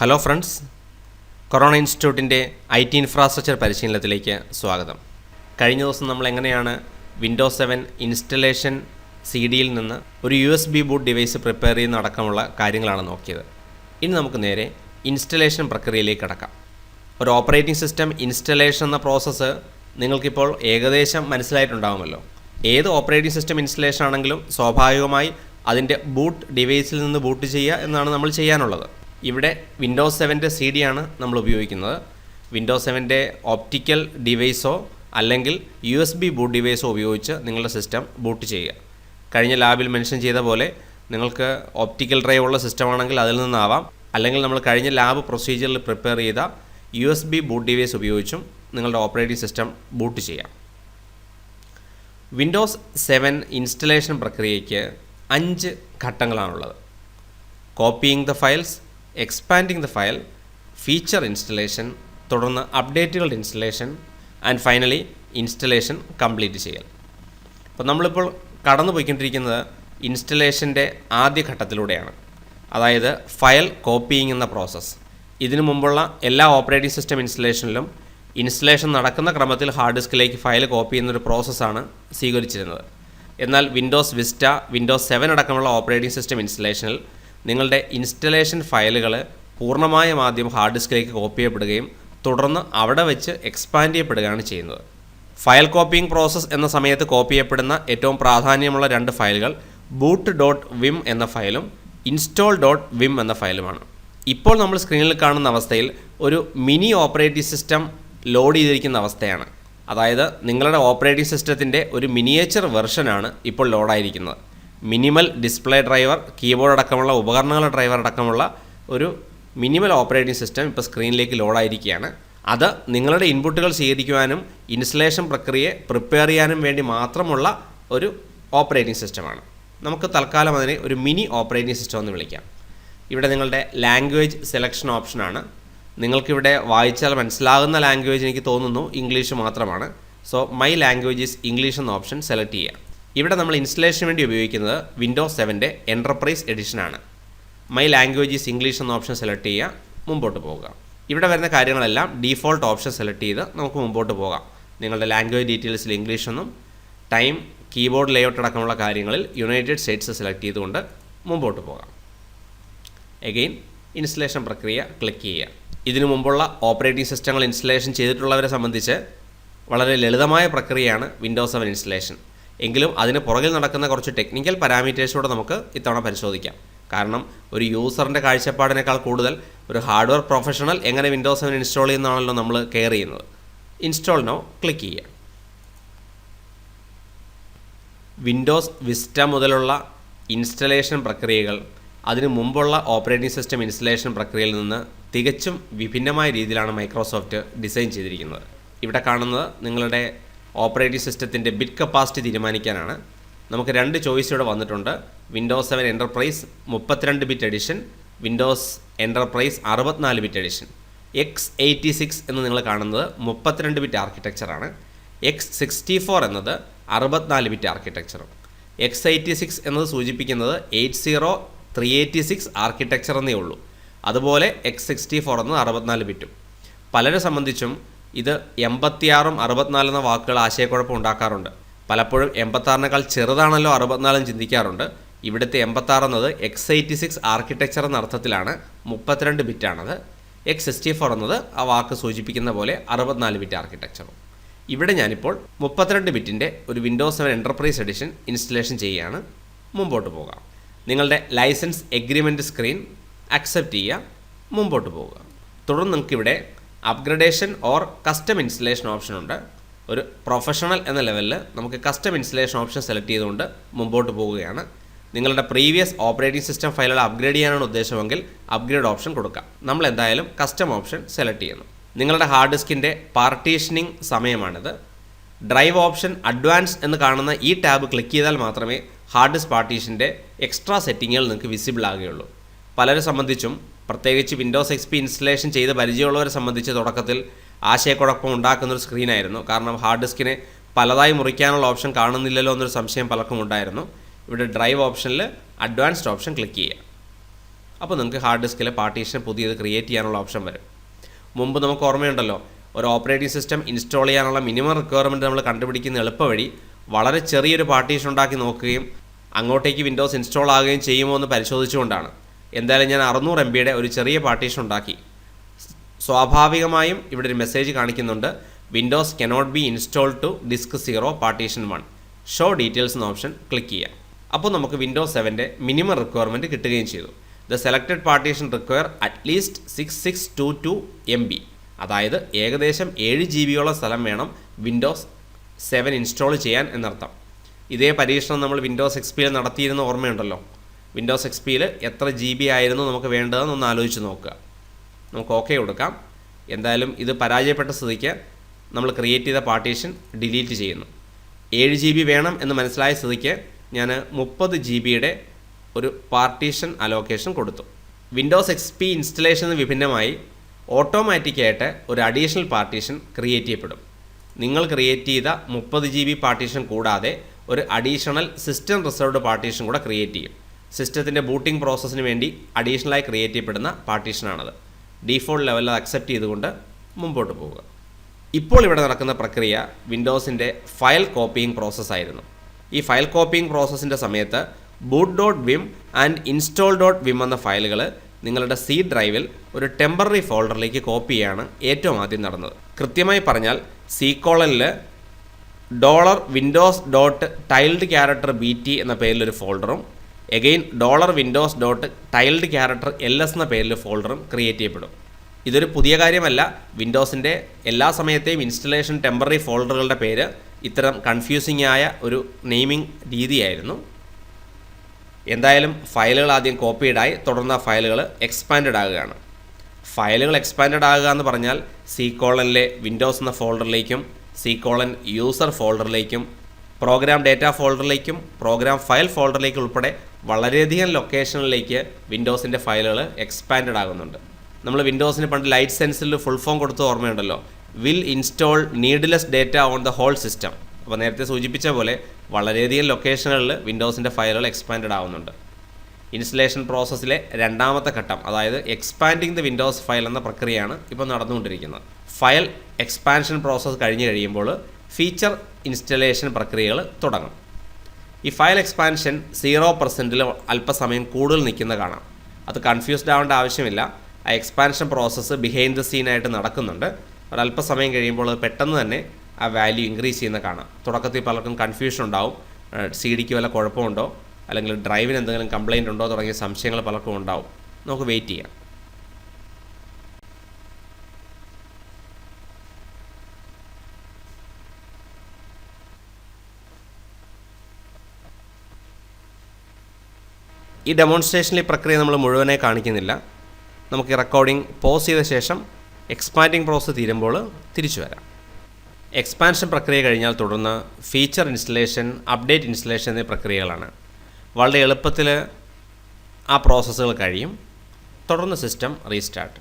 Hello friends corona ഇൻസ്റ്റിറ്റ്യൂട്ടിന്റെ I T infrastructure പരിശീലനത്തിലേക്ക് സ്വാഗതം. കഴിഞ്ഞ ദിവസം നമ്മൾ എങ്ങനെയാണ് വിൻഡോസ് സെവൻ ഇൻസ്റ്റലേഷൻ സി ഡിയിൽ നിന്ന് ഒരു U S B boot device prepare ചെയ്യുന്ന അടക്കമുള്ള കാര്യങ്ങളാണ് നോക്കിയത്. ഇനി നമുക്ക് നേരെ ഇൻസ്റ്റലേഷൻ പ്രക്രിയയിലേക്ക് കടക്കാം. ഒരു ഓപ്പറേറ്റിംഗ് സിസ്റ്റം ഇൻസ്റ്റലേഷൻ എന്ന പ്രോസസ്സ് നിങ്ങൾക്കിപ്പോൾ ഏകദേശം മനസ്സിലായിട്ടുണ്ടാകുമല്ലോ ഏത് ഓപ്പറേറ്റിംഗ് സിസ്റ്റം ഇൻസ്റ്റലേഷൻ ആണെങ്കിലും സ്വാഭാവികമായി അതിന്റെ ബൂട്ട് ഡിവൈസിൽ നിന്ന് ബൂട്ട് ചെയ്യുക എന്നാണ് നമ്മൾ ചെയ്യാനുള്ളത്. ഇവിടെ വിൻഡോസ് സെവന്റെ സി ഡി ആണ് നമ്മൾ ഉപയോഗിക്കുന്നത്. വിൻഡോസ് സെവന്റെ ഓപ്റ്റിക്കൽ ഡിവൈസോ അല്ലെങ്കിൽ യു എസ് ബി ബൂട്ട് ഡിവൈസോ ഉപയോഗിച്ച് നിങ്ങളുടെ സിസ്റ്റം ബൂട്ട് ചെയ്യുക. കഴിഞ്ഞ ലാബിൽ മെൻഷൻ ചെയ്ത പോലെ നിങ്ങൾക്ക് ഓപ്റ്റിക്കൽ ഡ്രൈവ് ഉള്ള സിസ്റ്റമാണെങ്കിൽ അതിൽ നിന്നാവാം. അല്ലെങ്കിൽ നമ്മൾ കഴിഞ്ഞ ലാബ് പ്രൊസീജിയറിൽ പ്രിപ്പയർ ചെയ്ത U S B boot device ഉപയോഗിച്ചും നിങ്ങളുടെ ഓപ്പറേറ്റിംഗ് സിസ്റ്റം ബൂട്ട് ചെയ്യാം. വിൻഡോസ് സെവൻ ഇൻസ്റ്റലേഷൻ പ്രക്രിയയ്ക്ക് അഞ്ച് ഘട്ടങ്ങളാണുള്ളത്. Copying the files expanding the file feature installation തുടർന്ന് അപ്ഡേറ്റുകളുടെ installation and finally installation complete ചെയ്യൽ. അപ്പോൾ നമ്മളിപ്പോൾ കടന്നു പോയിക്കൊണ്ടിരിക്കുന്നത് ഇൻസ്റ്റലേഷന്റെ ആദ്യ ഘട്ടത്തിലൂടെയാണ്. അതായത് ഫയൽ കോപ്പിയിങ് എന്ന പ്രോസസ്സ് ഇതിനു മുമ്പുള്ള എല്ലാ ഓപ്പറേറ്റിംഗ് സിസ്റ്റം ഇൻസ്റ്റലേഷനിലും ഇൻസ്റ്റലേഷൻ നടക്കുന്ന ക്രമത്തിൽ ഹാർഡ് ഡിസ്കിലേക്ക് ഫയൽ കോപ്പി ചെയ്യുന്നൊരു പ്രോസസ്സാണ് സ്വീകരിച്ചിരുന്നത്. എന്നാൽ വിൻഡോസ് വിസ്റ്റ വിൻഡോസ് സെവൻ അടക്കമുള്ള ഓപ്പറേറ്റിംഗ് സിസ്റ്റം ഇൻസ്റ്റലേഷനിൽ നിങ്ങളുടെ ഇൻസ്റ്റലേഷൻ ഫയലുകൾ പൂർണമായും ആദ്യം ഹാർഡ് ഡിസ്കിലേക്ക് കോപ്പി ചെയ്യപ്പെടുകയും തുടർന്ന് അവിടെ വെച്ച് എക്സ്പാൻഡ് ചെയ്യപ്പെടുകയാണ് ചെയ്യുന്നത്. ഫയൽ കോപ്പിയിങ് പ്രോസസ്സ് എന്ന സമയത്ത് കോപ്പി ചെയ്യപ്പെടുന്ന ഏറ്റവും പ്രാധാന്യമുള്ള രണ്ട് ഫയലുകൾ ബൂട്ട് ഡോട്ട് വിം എന്ന ഫയലും ഇൻസ്റ്റോൾ ഡോട്ട് വിം എന്ന ഫയലുമാണ്. ഇപ്പോൾ നമ്മൾ സ്ക്രീനിൽ കാണുന്ന അവസ്ഥയിൽ ഒരു മിനി ഓപ്പറേറ്റിംഗ് സിസ്റ്റം ലോഡ് ചെയ്തിരിക്കുന്ന അവസ്ഥയാണ്. അതായത് നിങ്ങളുടെ ഓപ്പറേറ്റിംഗ് സിസ്റ്റത്തിന്റെ ഒരു മിനിയേച്ചർ വെർഷനാണ് ഇപ്പോൾ ലോഡായിരിക്കുന്നത് മിനിമൽ ഡിസ്പ്ലേ ഡ്രൈവർ കീബോർഡ് അടക്കമുള്ള ഉപകരണങ്ങൾ ഡ്രൈവർ അടക്കമുള്ള ഒരു മിനിമൽ ഓപ്പറേറ്റിംഗ് സിസ്റ്റം ഇപ്പോൾ സ്ക്രീനിലേക്ക് ലോഡായിരിക്കുകയാണ്. അത് നിങ്ങളുടെ ഇൻപുട്ടുകൾ സ്വീകരിക്കുവാനും ഇൻസ്റ്റലേഷൻ പ്രക്രിയയെ പ്രിപ്പയർ ചെയ്യാനും വേണ്ടി മാത്രമുള്ള ഒരു ഓപ്പറേറ്റിംഗ് സിസ്റ്റമാണ്. നമുക്ക് തൽക്കാലം അതിനെ ഒരു മിനി ഓപ്പറേറ്റിംഗ് സിസ്റ്റം എന്ന് വിളിക്കാം. ഇവിടെ നിങ്ങളുടെ ലാംഗ്വേജ് സെലക്ഷൻ ഓപ്ഷനാണ്. നിങ്ങൾക്കിവിടെ വായിച്ചാൽ മനസ്സിലാകുന്ന ലാംഗ്വേജ് എനിക്ക് തോന്നുന്നു ഇംഗ്ലീഷ് മാത്രമാണ്. So my language is English എന്ന ഓപ്ഷൻ സെലക്ട് ചെയ്യുക. ഇവിടെ നമ്മൾ ഇൻസ്റ്റലേഷന് വേണ്ടി ഉപയോഗിക്കുന്നത് വിൻഡോസ് സെവന്റെ എന്റർപ്രൈസ് എഡിഷനാണ് മൈ ലാംഗ്വേജ് ഈസ് ഇംഗ്ലീഷ് എന്ന ഓപ്ഷൻ സെലക്ട് ചെയ്യുക മുമ്പോട്ട് പോവുക. ഇവിടെ വരുന്ന കാര്യങ്ങളെല്ലാം ഡീഫോൾട്ട് ഓപ്ഷൻ സെലക്ട് ചെയ്ത് നമുക്ക് മുമ്പോട്ട് പോകാം. നിങ്ങളുടെ ലാംഗ്വേജ് ഡീറ്റെയിൽസിൽ ഇംഗ്ലീഷ് എന്നും ടൈം കീബോർഡ് ലേഔട്ട് അടക്കമുള്ള കാര്യങ്ങളിൽ യുണൈറ്റഡ് സ്റ്റേറ്റ്സ് സെലക്ട് ചെയ്തുകൊണ്ട് മുമ്പോട്ട് പോകാം. എഗെയിൻ ഇൻസ്റ്റലേഷൻ പ്രക്രിയ ക്ലിക്ക് ചെയ്യുക. ഇതിനു മുമ്പുള്ള ഓപ്പറേറ്റിംഗ് സിസ്റ്റങ്ങൾ ഇൻസ്റ്റലേഷൻ ചെയ്തിട്ടുള്ളവരെ സംബന്ധിച്ച് വളരെ ലളിതമായ പ്രക്രിയയാണ് വിൻഡോസ് സെവൻ ഇൻസ്റ്റലേഷൻ എങ്കിലും അതിന് പുറകിൽ നടക്കുന്ന കുറച്ച് ടെക്നിക്കൽ പാരാമീറ്റേഴ്സൂടെ നമുക്ക് ഇത്തവണ പരിശോധിക്കാം. കാരണം ഒരു യൂസറിന്റെ കാഴ്ചപ്പാടിനേക്കാൾ കൂടുതൽ ഒരു ഹാർഡ്വെയർ പ്രൊഫഷണൽ എങ്ങനെ വിൻഡോസ് സെവൻ ഇൻസ്റ്റാൾ ചെയ്യുന്നതാണല്ലോ നമ്മൾ കെയർ ചെയ്യുന്നത്. ഇൻസ്റ്റാൾ നോ ക്ലിക്ക് ചെയ്യുക. വിൻഡോസ് വിസ്റ്റ മുതലുള്ള ഇൻസ്റ്റലേഷൻ പ്രക്രിയകൾ അതിനു മുമ്പുള്ള ഓപ്പറേറ്റിംഗ് സിസ്റ്റം ഇൻസ്റ്റലേഷൻ പ്രക്രിയയിൽ നിന്ന് തികച്ചും വിഭിന്നമായ രീതിയിലാണ് മൈക്രോസോഫ്റ്റ് ഡിസൈൻ ചെയ്തിരിക്കുന്നത്. ഇവിടെ കാണുന്നത് നിങ്ങളുടെ ഓപ്പറേറ്റിംഗ് സിസ്റ്റത്തിന്റെ ബിറ്റ് കപ്പാസിറ്റി തീരുമാനിക്കാനാണ്. നമുക്ക് രണ്ട് ചോയ്സ് ഇവിടെ വന്നിട്ടുണ്ട്. വിൻഡോസ് സെവൻ എന്റർപ്രൈസ് മുപ്പത്തിരണ്ട് ബിറ്റ് എഡിഷൻ വിൻഡോസ് എന്റർപ്രൈസ് അറുപത്തിനാല് bit edition X eighty six എന്ന് നിങ്ങൾ കാണുന്നത് മുപ്പത്തിരണ്ട് ബിറ്റ് ആർക്കിടെക്ചറാണ് എക്സ് സിക്സ്റ്റി ഫോർ എന്നത് അറുപത്തിനാല് ബിറ്റ് ആർക്കിടെക്ചറും എക്സ് എയ്റ്റി സിക്സ് എന്നത് സൂചിപ്പിക്കുന്നത് eight zero three eighty six architecture എന്നേ ഉള്ളൂ. അതുപോലെ എക്സ് സിക്സ്റ്റി ഫോർ എന്നത് അറുപത്തിനാല് ബിറ്റും പലരെ സംബന്ധിച്ചും ഇത് എൺപത്തിയാറും അറുപത്തിനാലും എന്ന വാക്കുകൾ ആശയക്കുഴപ്പം ഉണ്ടാക്കാറുണ്ട്. പലപ്പോഴും എൺപത്താറിനേക്കാൾ ചെറുതാണല്ലോ അറുപത്തിനാലും ചിന്തിക്കാറുണ്ട്. ഇവിടുത്തെ എൺപത്താറ് എന്നത് എക്സ് എയ്റ്റി സിക്സ് ആർക്കിടെക്ചർ എന്ന അർത്ഥത്തിലാണ് മുപ്പത്തിരണ്ട് ബിറ്റാണത് എക്സ് സിക്സ്റ്റി ഫോർ എന്നത് ആ വാക്ക് സൂചിപ്പിക്കുന്ന പോലെ അറുപത്തിനാല് ബിറ്റ് ആർക്കിടെക്ചറും ഇവിടെ ഞാനിപ്പോൾ മുപ്പത്തിരണ്ട് ബിറ്റിന്റെ ഒരു Windows seven enterprise edition installation ചെയ്യുകയാണ്. മുമ്പോട്ട് പോകാം. നിങ്ങളുടെ ലൈസൻസ് എഗ്രിമെന്റ് സ്ക്രീൻ അക്സെപ്റ്റ് ചെയ്യുക. മുമ്പോട്ട് പോവുക. തുടർന്ന് നിങ്ങൾക്കിവിടെ upgradation or custom installation option ഉണ്ട്. ഒരു പ്രൊഫഷണൽ എന്ന ലെവലിൽ നമുക്ക് കസ്റ്റം ഇൻസ്റ്റലേഷൻ ഓപ്ഷൻ സെലക്ട് ചെയ്തുകൊണ്ട് മുമ്പോട്ട് പോവുകയാണ്. നിങ്ങളുടെ പ്രീവിയസ് ഓപ്പറേറ്റിംഗ് സിസ്റ്റം ഫയലുകൾ അപ്ഗ്രേഡ് ചെയ്യാനാണ് ഉദ്ദേശമെങ്കിൽ അപ്ഗ്രേഡ് ഓപ്ഷൻ കൊടുക്കാം. നമ്മൾ എന്തായാലും കസ്റ്റം ഓപ്ഷൻ സെലക്ട് ചെയ്യുന്നു. നിങ്ങളുടെ ഹാർഡ് ഡിസ്കിന്റെ പാർട്ടീഷനിങ് സമയമാണിത്. ഡ്രൈവ് ഓപ്ഷൻ അഡ്വാൻസ് എന്ന് കാണുന്ന ഈ ടാബ് ക്ലിക്ക് ചെയ്താൽ മാത്രമേ ഹാർഡ് ഡിസ്ക് പാർട്ടീഷന്റെ എക്സ്ട്രാ സെറ്റിങ്ങുകൾ നിങ്ങൾക്ക് വിസിബിൾ ആകുകയുള്ളൂ. പലരെ സംബന്ധിച്ചും പ്രത്യേകിച്ച് വിൻഡോസ് എക്സ് പി ഇൻസ്റ്റലേഷൻ ചെയ്ത് പരിചയമുള്ളവരെ സംബന്ധിച്ച് തുടക്കത്തിൽ ആശയക്കുഴപ്പം ഉണ്ടാക്കുന്നൊരു സ്ക്രീനായിരുന്നു കാരണം ഹാർഡ് ഡിസ്കിനെ പലതായി മുറിക്കാനുള്ള ഓപ്ഷൻ കാണുന്നില്ലല്ലോ എന്നൊരു സംശയം പലർക്കും ഉണ്ടായിരുന്നു. ഇവിടെ ഡ്രൈവ് ഓപ്ഷനിൽ അഡ്വാൻസ്ഡ് ഓപ്ഷൻ ക്ലിക്ക് ചെയ്യുക. അപ്പോൾ നിങ്ങൾക്ക് ഹാർഡ് ഡിസ്കിലെ പാർട്ടീഷൻ പുതിയത് ക്രിയേറ്റ് ചെയ്യാനുള്ള ഓപ്ഷൻ വരും. മുമ്പ് നമുക്ക് ഓർമ്മയുണ്ടല്ലോ ഒരു ഓപ്പറേറ്റിംഗ് സിസ്റ്റം ഇൻസ്റ്റാൾ ചെയ്യാനുള്ള മിനിമം റിക്വയർമെന്റ് നമ്മൾ കണ്ടുപിടിക്കുന്ന എളുപ്പവഴി വളരെ ചെറിയൊരു പാർട്ടീഷൻ ഉണ്ടാക്കി നോക്കുകയും അങ്ങോട്ടേക്ക് വിൻഡോസ് ഇൻസ്റ്റാൾ ആകുകയും ചെയ്യുമോ എന്ന് പരിശോധിച്ചുകൊണ്ടാണ്. എന്തായാലും ഞാൻ അറുന്നൂറ് എം ബിയുടെ ഒരു ചെറിയ പാർട്ടീഷൻ ഉണ്ടാക്കി. സ്വാഭാവികമായും ഇവിടെ ഒരു മെസ്സേജ് കാണിക്കുന്നുണ്ട്. Windows cannot be install to disk zero partition one show details എന്ന ഓപ്ഷൻ ക്ലിക്ക് ചെയ്യാം അപ്പോൾ നമുക്ക് വിൻഡോസ് സെവന്റെ മിനിമം റിക്വയർമെന്റ് കിട്ടുകയും ചെയ്തു. The selected partition require at least six six two two M B അതായത് ഏകദേശം ഏഴ് ജി ബിയോളം സ്ഥലം വേണം വിൻഡോസ് സെവൻ ഇൻസ്റ്റാൾ ചെയ്യാൻ എന്നർത്ഥം. ഇതേ പരീക്ഷണം നമ്മൾ വിൻഡോസ് എക്സ് നടത്തിയിരുന്ന ഓർമ്മയുണ്ടല്ലോ. വിൻഡോസ് എക്സ് പിയിൽ എത്ര ജി ബി ആയിരുന്നു നമുക്ക് വേണ്ടതെന്ന് ഒന്ന് ആലോചിച്ച് നോക്കുക. നമുക്ക് ഓക്കെ കൊടുക്കാം. എന്തായാലും ഇത് പരാജയപ്പെട്ട സ്ഥിതിക്ക് നമ്മൾ ക്രിയേറ്റ് ചെയ്ത പാർട്ടീഷൻ ഡിലീറ്റ് ചെയ്യുന്നു. ഏഴ് ജി ബി വേണം എന്ന് മനസ്സിലായ സ്ഥിതിക്ക് ഞാൻ മുപ്പത് ജി ബിയുടെ ഒരു പാർട്ടീഷൻ അലോക്കേഷൻ കൊടുത്തു. വിൻഡോസ് എക്സ് പി ഇൻസ്റ്റലേഷന് വിഭിന്നമായി ഓട്ടോമാറ്റിക്കായിട്ട് ഒരു അഡീഷണൽ പാർട്ടീഷൻ ക്രിയേറ്റ് ചെയ്യപ്പെടും. നിങ്ങൾ ക്രിയേറ്റ് ചെയ്ത മുപ്പത് ജി ബി പാർട്ടീഷൻ കൂടാതെ ഒരു അഡീഷണൽ സിസ്റ്റം റിസർവ്ഡ് പാർട്ടീഷൻ കൂടെ ക്രിയേറ്റ് ചെയ്യും. സിസ്റ്റത്തിന്റെ ബൂട്ടിംഗ് പ്രോസസ്സിന് വേണ്ടി അഡീഷണലായി ക്രിയേറ്റ് ചെയ്യപ്പെടുന്ന പാർട്ടീഷനാണത്. ഡീഫോൾട്ട് ലെവലിൽ അക്സെപ്റ്റ് ചെയ്തുകൊണ്ട് മുമ്പോട്ട് പോവുക. ഇപ്പോൾ ഇവിടെ നടക്കുന്ന പ്രക്രിയ വിൻഡോസിന്റെ ഫയൽ കോപ്പിയിങ് പ്രോസസ്സായിരുന്നു ഈ ഫയൽ കോപ്പിയിങ് പ്രോസസ്സിന്റെ സമയത്ത് boot dot wim and install dot wim എന്ന ഫയലുകൾ നിങ്ങളുടെ സി ഡ്രൈവിൽ ഒരു ടെമ്പററി ഫോൾഡറിലേക്ക് കോപ്പി ചെയ്യാണ് ഏറ്റവും ആദ്യം നടന്നത്. കൃത്യമായി പറഞ്ഞാൽ C കോളനിൽ dollar Windows dot tilde character B T എന്ന പേരിലൊരു ഫോൾഡറും again dollar Windows dot tilde character L S എന്ന പേരിൽ ഫോൾഡറും ക്രിയേറ്റ് ചെയ്യപ്പെടും. ഇതൊരു പുതിയ കാര്യമല്ല. വിൻഡോസിന്റെ എല്ലാ സമയത്തെയും ഇൻസ്റ്റലേഷൻ ടെമ്പററി ഫോൾഡറുകളുടെ പേര് ഇത്തരം കൺഫ്യൂസിംഗ് ആയ ഒരു നെയിമിംഗ് രീതിയായിരുന്നു. എന്തായാലും ഫയലുകൾ ആദ്യം കോപ്പീഡായി തുടർന്ന് ആ ഫയലുകൾ എക്സ്പാൻഡഡ് ആകുകയാണ്. ഫയലുകൾ എക്സ്പാൻഡഡ് ആകുക എന്ന് പറഞ്ഞാൽ സി കോളനിലെ വിൻഡോസ് എന്ന ഫോൾഡറിലേക്കും സി കോളൻ യൂസർ ഫോൾഡറിലേക്കും പ്രോഗ്രാം ഡേറ്റ ഫോൾഡറിലേക്കും പ്രോഗ്രാം ഫയൽ ഫോൾഡറിലേക്കും ഉൾപ്പെടെ വളരെയധികം ലൊക്കേഷനിലേക്ക് വിൻഡോസിന്റെ ഫയലുകൾ എക്സ്പാൻഡഡ് ആകുന്നുണ്ട്. നമ്മൾ വിൻഡോസിന് പണ്ട് ലൈറ്റ് സെൻസിൽ ഫുൾ ഫോം കൊടുത്ത ഓർമ്മയുണ്ടല്ലോ. Will install needless data on the whole system അപ്പോൾ നേരത്തെ സൂചിപ്പിച്ച പോലെ വളരെയധികം ലൊക്കേഷനുകളിൽ വിൻഡോസിന്റെ ഫയലുകൾ എക്സ്പാൻഡഡ് ആവുന്നുണ്ട്. ഇൻസ്റ്റലേഷൻ പ്രോസസ്സിലെ രണ്ടാമത്തെ ഘട്ടം അതായത് എക്സ്പാൻഡിങ് ദ വിൻഡോസ് ഫയൽ എന്ന പ്രക്രിയയാണ് ഇപ്പോൾ നടന്നുകൊണ്ടിരിക്കുന്നത്. ഫയൽ എക്സ്പാൻഷൻ പ്രോസസ്സ് കഴിഞ്ഞ് കഴിയുമ്പോൾ ഫീച്ചർ ഇൻസ്റ്റലേഷൻ പ്രക്രിയകൾ തുടങ്ങും. ഈ ഫയൽ എക്സ്പാൻഷൻ സീറോ പെർസെന്റിൽ അല്പസമയം കൂടുതൽ നിൽക്കുന്ന കാണാം. അത് കൺഫ്യൂസ്ഡ് ആവേണ്ട ആവശ്യമില്ല. ആ എക്സ്പാൻഷൻ പ്രോസസ്സ് ബിഹൈൻഡ് ദ സീനായിട്ട് നടക്കുന്നുണ്ട്. അല്പസമയം കഴിയുമ്പോൾ പെട്ടെന്ന് തന്നെ ആ വാല്യൂ ഇൻക്രീസ് ചെയ്യുന്ന കാണാം. തുടക്കത്തിൽ പലർക്കും കൺഫ്യൂഷൻ ഉണ്ടാവും. സി ഡിക്ക് വല്ല കുഴപ്പമുണ്ടോ? അല്ലെങ്കിൽ ഡ്രൈവിന് എന്തെങ്കിലും കംപ്ലയിന്റ് ഉണ്ടോ? തുടങ്ങിയ സംശയങ്ങൾ പലർക്കും ഉണ്ടാവും. നമുക്ക് വെയിറ്റ് ചെയ്യാം. ഈ ഡെമോൺസ്ട്രേഷനിൽ പ്രക്രിയ നമ്മൾ മുഴുവനെ കാണിക്കുന്നില്ല. നമുക്ക് ഈ റെക്കോർഡിംഗ് പോസ് ചെയ്ത ശേഷം എക്സ്പാൻഡിങ് പ്രോസസ് തീരുമ്പോൾ തിരിച്ചു വരാം. എക്സ്പാൻഷൻ പ്രക്രിയ കഴിഞ്ഞാൽ തുടർന്ന് ഫീച്ചർ ഇൻസ്റ്റലേഷൻ അപ്ഡേറ്റ് ഇൻസ്റ്റലേഷൻ എന്നീ പ്രക്രിയകളാണ്. വളരെ എളുപ്പത്തിൽ ആ പ്രോസസ്സുകൾ കഴിയും. തുടർന്ന് സിസ്റ്റം റീസ്റ്റാർട്ട്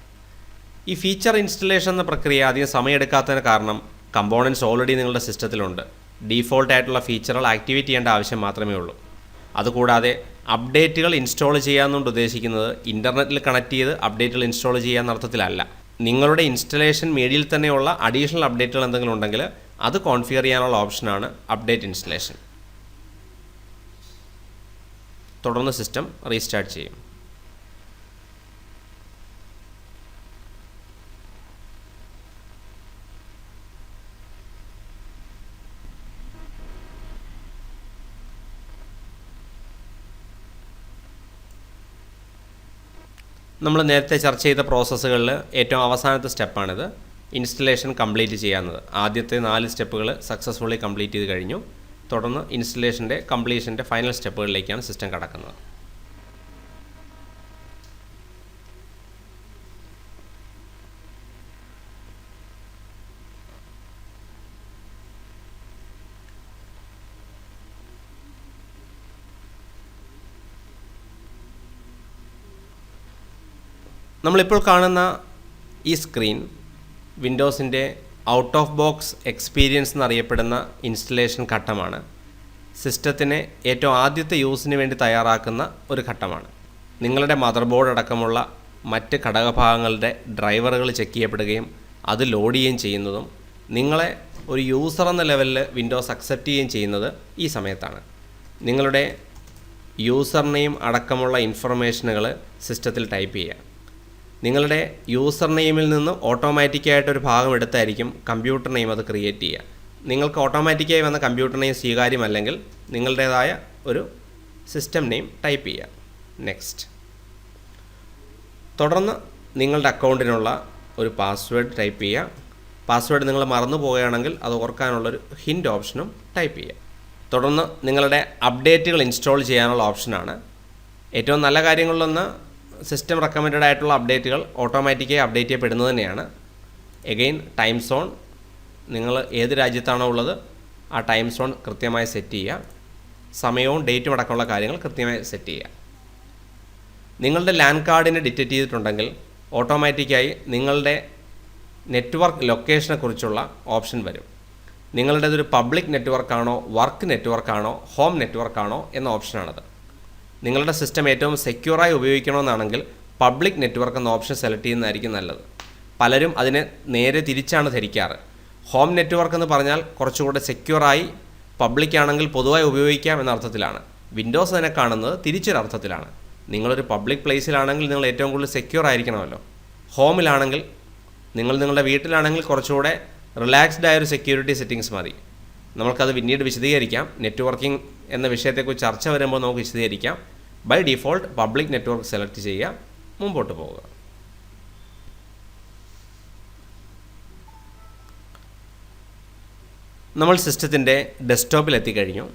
ഈ ഫീച്ചർ ഇൻസ്റ്റലേഷൻ എന്ന പ്രക്രിയ അധികം സമയമെടുക്കാത്തതിന് കാരണം കമ്പോണൻസ് ഓൾറെഡി നിങ്ങളുടെ സിസ്റ്റത്തിലുണ്ട് ഡീഫോൾട്ട് ആയിട്ടുള്ള ഫീച്ചറുകൾ ആക്ടിവേറ്റ് ചെയ്യേണ്ട ആവശ്യം മാത്രമേ ഉള്ളൂ. അതുകൂടാതെ അപ്ഡേറ്റുകൾ ഇൻസ്റ്റാൾ ചെയ്യാമെന്നുകൊണ്ട് ഉദ്ദേശിക്കുന്നത്. ഇന്റർനെറ്റിൽ കണക്ട് ചെയ്ത് അപ്ഡേറ്റുകൾ ഇൻസ്റ്റാൾ ചെയ്യാമെന്ന അർത്ഥത്തിലല്ല. നിങ്ങളുടെ ഇൻസ്റ്റലേഷൻ മീഡിയയിൽ തന്നെയുള്ള അഡീഷണൽ അപ്ഡേറ്റുകൾ എന്തെങ്കിലും ഉണ്ടെങ്കിൽ അത് കോൺഫിഗർ ചെയ്യാനുള്ള ഓപ്ഷനാണ് അപ്ഡേറ്റ് ഇൻസ്റ്റലേഷൻ തുടർന്ന് സിസ്റ്റം റീസ്റ്റാർട്ട് ചെയ്യും. നമ്മൾ നേരത്തെ ചർച്ച ചെയ്ത പ്രോസസ്സുകളിൽ ഏറ്റവും അവസാനത്തെ സ്റ്റെപ്പാണിത്. Installation complete ചെയ്യാവുന്നത്. ആദ്യത്തെ നാല് സ്റ്റെപ്പുകൾ സക്സസ്ഫുള്ളി കംപ്ലീറ്റ് ചെയ്ത് കഴിഞ്ഞു. തുടർന്ന് ഇൻസ്റ്റലേഷന്റെ കംപ്ലീഷന്റെ ഫൈനൽ സ്റ്റെപ്പുകളിലേക്കാണ് സിസ്റ്റം കടക്കുന്നത്. നമ്മളിപ്പോൾ കാണുന്ന ഈ സ്ക്രീൻ വിൻഡോസിന്റെ ഔട്ട് ഓഫ് ബോക്സ് എക്സ്പീരിയൻസ് എന്നറിയപ്പെടുന്ന ഇൻസ്റ്റലേഷൻ ഘട്ടമാണ്. സിസ്റ്റത്തിനെ ഏറ്റവും ആദ്യത്തെ യൂസിന് വേണ്ടി തയ്യാറാക്കുന്ന ഒരു ഘട്ടമാണ്. നിങ്ങളുടെ മദർ ബോർഡ് അടക്കമുള്ള മറ്റ് ഘടകഭാഗങ്ങളുടെ ഡ്രൈവറുകൾ ചെക്ക് ചെയ്യപ്പെടുകയും അത് ലോഡ് ചെയ്യുകയും ചെയ്യുന്നതും നിങ്ങളെ ഒരു യൂസർ എന്ന ലെവലിൽ വിൻഡോസ് അക്സെപ്റ്റ് ചെയ്യുകയും ചെയ്യുന്നത് ഈ സമയത്താണ്. നിങ്ങളുടെ യൂസർ നെയിം അടക്കമുള്ള ഇൻഫർമേഷനുകൾ സിസ്റ്റത്തിൽ ടൈപ്പ് ചെയ്യുക. നിങ്ങളുടെ യൂസർ നെയിമിൽ നിന്ന് ഓട്ടോമാറ്റിക്കായിട്ട് ഒരു ഭാഗം എടുത്തായിരിക്കും കമ്പ്യൂട്ടർ നെയിം അത് ക്രിയേറ്റ് ചെയ്യുക. നിങ്ങൾക്ക് ഓട്ടോമാറ്റിക്കായി വന്ന കമ്പ്യൂട്ടർ നെയിം സ്വീകാര്യമല്ലെങ്കിൽ നിങ്ങളുടേതായ ഒരു സിസ്റ്റം നെയിം ടൈപ്പ് ചെയ്യുക. നെക്സ്റ്റ് തുടർന്ന് നിങ്ങളുടെ അക്കൗണ്ടിനുള്ള ഒരു പാസ്വേഡ് ടൈപ്പ് ചെയ്യുക. പാസ്വേഡ് നിങ്ങൾ മറന്നു പോവുകയാണെങ്കിൽ അത് ഓർക്കാനുള്ളൊരു ഹിന്റ് ഓപ്ഷനും ടൈപ്പ് ചെയ്യുക. തുടർന്ന് നിങ്ങളുടെ അപ്ഡേറ്റുകൾ ഇൻസ്റ്റാൾ ചെയ്യാനുള്ള ഓപ്ഷനാണ് ഏറ്റവും നല്ല കാര്യങ്ങളിലൊന്ന് സിസ്റ്റം റെക്കമെൻഡഡ് ആയിട്ടുള്ള അപ്ഡേറ്റുകൾ ഓട്ടോമാറ്റിക്കായി അപ്ഡേറ്റ് ചെയ്യപ്പെടുന്നത് തന്നെയാണ്. എഗെയിൻ ടൈം സോൺ നിങ്ങൾ ഏത് രാജ്യത്താണോ ഉള്ളത് ആ ടൈം സോൺ കൃത്യമായി സെറ്റ് ചെയ്യുക. സമയവും ഡേറ്റും അടക്കമുള്ള കാര്യങ്ങൾ കൃത്യമായി സെറ്റ് ചെയ്യുക. നിങ്ങളുടെ ലാൻഡ് കാർഡിനെ ഡിറ്റക്റ്റ് ചെയ്തിട്ടുണ്ടെങ്കിൽ ഓട്ടോമാറ്റിക്കായി നിങ്ങളുടെ നെറ്റ്വർക്ക് ലൊക്കേഷനെക്കുറിച്ചുള്ള ഓപ്ഷൻ വരും. നിങ്ങളുടേതൊരു പബ്ലിക് നെറ്റ്വർക്കാണോ വർക്ക് നെറ്റ്വർക്കാണോ ഹോം നെറ്റ്വർക്കാണോ എന്ന ഓപ്ഷനാണത് നിങ്ങളുടെ സിസ്റ്റം ഏറ്റവും സെക്യൂറായി ഉപയോഗിക്കണമെന്നാണെങ്കിൽ പബ്ലിക് നെറ്റ്വർക്ക് എന്ന ഓപ്ഷൻ സെലക്ട് ചെയ്യുന്നതായിരിക്കും നല്ലത്. പലരും അതിനെ നേരെ തിരിച്ചാണ് ധരിക്കാറ്. ഹോം നെറ്റ്വർക്ക് എന്ന് പറഞ്ഞാൽ കുറച്ചുകൂടെ സെക്യൂറായി പബ്ലിക് ആണെങ്കിൽ പൊതുവായി ഉപയോഗിക്കാം എന്ന അർത്ഥത്തിലാണ്. വിൻഡോസ് തന്നെ കാണുന്നത് തിരിച്ചൊരർത്ഥത്തിലാണ് നിങ്ങളൊരു പബ്ലിക് പ്ലേസിലാണെങ്കിൽ നിങ്ങൾ ഏറ്റവും കൂടുതൽ സെക്യൂർ ആയിരിക്കണമല്ലോ. ഹോമിലാണെങ്കിൽ നിങ്ങൾ നിങ്ങളുടെ വീട്ടിലാണെങ്കിൽ കുറച്ചുകൂടെ റിലാക്സ്ഡ് ആയ ഒരു സെക്യൂരിറ്റി സെറ്റിങ്സ് മതി. നമുക്കത് പിന്നീട് വിശദീകരിക്കാം. നെറ്റ്വർക്കിംഗ് എന്ന വിഷയത്തെക്കുറിച്ച് ചർച്ച വരുമ്പോൾ നമുക്ക് വിശദീകരിക്കാം. By default public network select ചെയ്യുക. മുമ്പോട്ട് പോവുക. നമ്മൾ സിസ്റ്റത്തിന്റെ ഡെസ്ക്ടോപ്പിൽ എത്തിക്കഴിഞ്ഞു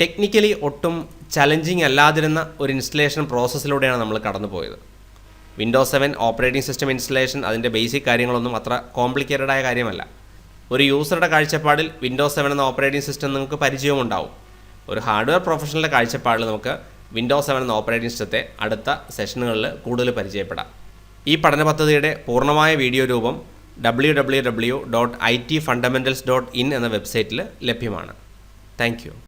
ടെക്നിക്കലി ഒട്ടും ചലഞ്ചിങ് അല്ലാതിരുന്ന ഒരു ഇൻസ്റ്റലേഷൻ പ്രോസസ്സിലൂടെയാണ് നമ്മൾ കടന്നു പോയത് Windows seven operating system installation അതിന്റെ ബേസിക് കാര്യങ്ങളൊന്നും അത്ര കോംപ്ലിക്കേറ്റഡായ കാര്യമല്ല. ഒരു യൂസറുടെ കാഴ്ചപ്പാടിൽ വിൻഡോസ് സെവൻ എന്ന ഓപ്പറേറ്റിംഗ് സിസ്റ്റം നിങ്ങൾക്ക് പരിചയമുണ്ടാവും. ഒരു ഹാർഡ്വെയർ പ്രൊഫഷണലിന്റെ കാഴ്ചപ്പാടിൽ നമുക്ക് വിൻഡോസ് സെവൻ എന്ന ഓപ്പറേറ്റിംഗ് സിസ്റ്റത്തെ അടുത്ത സെഷനുകളിൽ കൂടുതൽ പരിചയപ്പെടാം. ഈ പഠന പദ്ധതിയുടെ പൂർണമായ വീഡിയോ രൂപം W W W dot I T fundamentals dot in എന്ന വെബ്സൈറ്റിൽ ലഭ്യമാണ് താങ്ക്